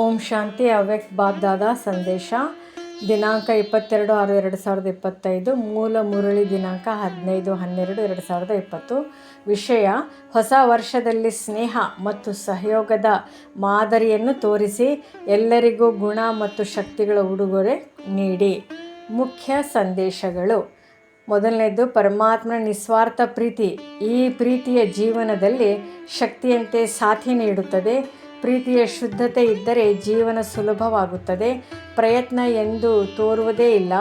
ಓಂ ಶಾಂತಿ ಅವ್ಯಕ್ತ ಬಾಬ್ದಾದ ಸಂದೇಶ. ದಿನಾಂಕ ಇಪ್ಪತ್ತೆರಡು ಆರು ಎರಡು ಸಾವಿರದ ಇಪ್ಪತ್ತೈದು, ಮೂಲ ಮುರಳಿ ದಿನಾಂಕ ಹದಿನೈದು ಹನ್ನೆರಡು ಎರಡು ಸಾವಿರದ ಇಪ್ಪತ್ತು. ವಿಷಯ, ಹೊಸ ವರ್ಷದಲ್ಲಿ ಸ್ನೇಹ ಮತ್ತು ಸಹಯೋಗದ ಮಾದರಿಯನ್ನು ತೋರಿಸಿ ಎಲ್ಲರಿಗೂ ಗುಣ ಮತ್ತು ಶಕ್ತಿಗಳ ಉಡುಗೊರೆ ನೀಡಿ. ಮುಖ್ಯ ಸಂದೇಶಗಳು. ಮೊದಲನೇದು, ಪರಮಾತ್ಮನ ನಿಸ್ವಾರ್ಥ ಪ್ರೀತಿ. ಈ ಪ್ರೀತಿಯ ಜೀವನದಲ್ಲಿ ಶಕ್ತಿಯಂತೆ ಸಾಥಿ ನೀಡುತ್ತದೆ. ಪ್ರೀತಿಯ ಶುದ್ಧತೆ ಇದ್ದರೆ ಜೀವನ ಸುಲಭವಾಗುತ್ತದೆ. ಪ್ರಯತ್ನ ಎಂದು ತೋರುವುದೇ ಇಲ್ಲ.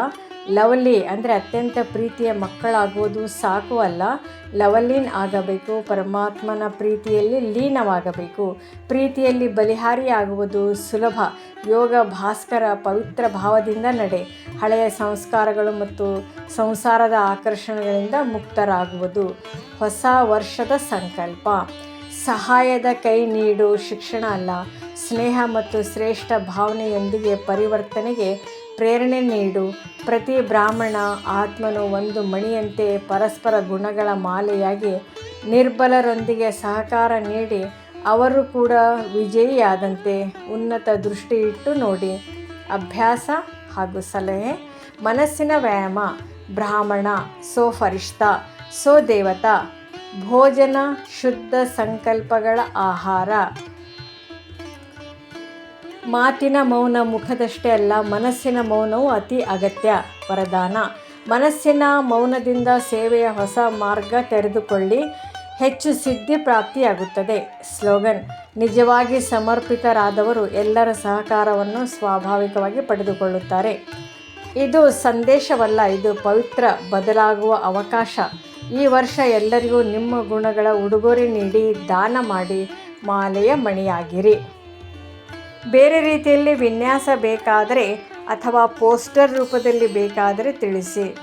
ಲವಲಿ ಅಂದರೆ ಅತ್ಯಂತ ಪ್ರೀತಿಯ ಮಕ್ಕಳಾಗುವುದು ಸಾಕು ಅಲ್ಲ. ಲವಲೀನ್ ಆಗಬೇಕು, ಪರಮಾತ್ಮನ ಪ್ರೀತಿಯಲ್ಲಿ ಲೀನವಾಗಬೇಕು. ಪ್ರೀತಿಯಲ್ಲಿ ಬಲಿಹಾರಿಯಾಗುವುದು ಸುಲಭ. ಯೋಗ ಭಾಸ್ಕರ ಪವಿತ್ರ ಭಾವದಿಂದ ನಡೆ. ಹಳೆಯ ಸಂಸ್ಕಾರಗಳು ಮತ್ತು ಸಂಸಾರದ ಆಕರ್ಷಣೆಗಳಿಂದ ಮುಕ್ತರಾಗುವುದು. ಹೊಸ ವರ್ಷದ ಸಂಕಲ್ಪ. ಸಹಾಯದ ಕೈ ನೀಡು, ಶಿಕ್ಷಣ ಅಲ್ಲ. ಸ್ನೇಹ ಮತ್ತು ಶ್ರೇಷ್ಠ ಭಾವನೆಯೊಂದಿಗೆ ಪರಿವರ್ತನೆಗೆ ಪ್ರೇರಣೆ ನೀಡು. ಪ್ರತಿ ಬ್ರಾಹ್ಮಣ ಆತ್ಮನು ಒಂದು ಮಣಿಯಂತೆ ಪರಸ್ಪರ ಗುಣಗಳ ಮಾಲೆಯಾಗಿ ನಿರ್ಬಲರೊಂದಿಗೆ ಸಹಕಾರ ನೀಡಿ, ಅವರು ಕೂಡ ವಿಜಯಿಯಾದಂತೆ ಉನ್ನತ ದೃಷ್ಟಿ ಇಟ್ಟು ನೋಡಿ. ಅಭ್ಯಾಸ ಹಾಗೂ ಸಲಹೆ, ಮನಸ್ಸಿನ ವ್ಯಾಯಾಮ, ಬ್ರಾಹ್ಮಣ, ಸೋ ಫರಿಷ್ಠ, ಸೋ ದೇವತಾ ಭೋಜನ ಶುದ್ಧ ಸಂಕಲ್ಪಗಳ ಆಹಾರ. ಮಾತಿನ ಮೌನ ಮುಖದಷ್ಟೇ ಅಲ್ಲ, ಮನಸ್ಸಿನ ಮೌನವು ಅತಿ ಅಗತ್ಯ ವರದಾನ. ಮನಸ್ಸಿನ ಮೌನದಿಂದ ಸೇವೆಯ ಹೊಸ ಮಾರ್ಗ ತೆರೆದುಕೊಳ್ಳಿ, ಹೆಚ್ಚು ಸಿದ್ಧಿ ಪ್ರಾಪ್ತಿಯಾಗುತ್ತದೆ. ಸ್ಲೋಗನ್, ನಿಜವಾಗಿ ಸಮರ್ಪಿತರಾದವರು ಎಲ್ಲರ ಸಹಕಾರವನ್ನು ಸ್ವಾಭಾವಿಕವಾಗಿ ಪಡೆದುಕೊಳ್ಳುತ್ತಾರೆ. ಇದು ಸಂದೇಶವಲ್ಲ, ಇದು ಪವಿತ್ರ, ಬದಲಾಗುವ ಅವಕಾಶ. ಈ ವರ್ಷ ಎಲ್ಲರಿಗೂ ನಿಮ್ಮ ಗುಣಗಳ ಉಡುಗೊರೆ ನೀಡಿ, ದಾನ ಮಾಡಿ, ಮಾಲೆಯ ಮಣಿಯಾಗಿರಿ. ಬೇರೆ ರೀತಿಯಲ್ಲಿ ವಿನ್ಯಾಸ ಬೇಕಾದರೆ ಅಥವಾ ಪೋಸ್ಟರ್ ರೂಪದಲ್ಲಿ ಬೇಕಾದರೆ ತಿಳಿಸಿ.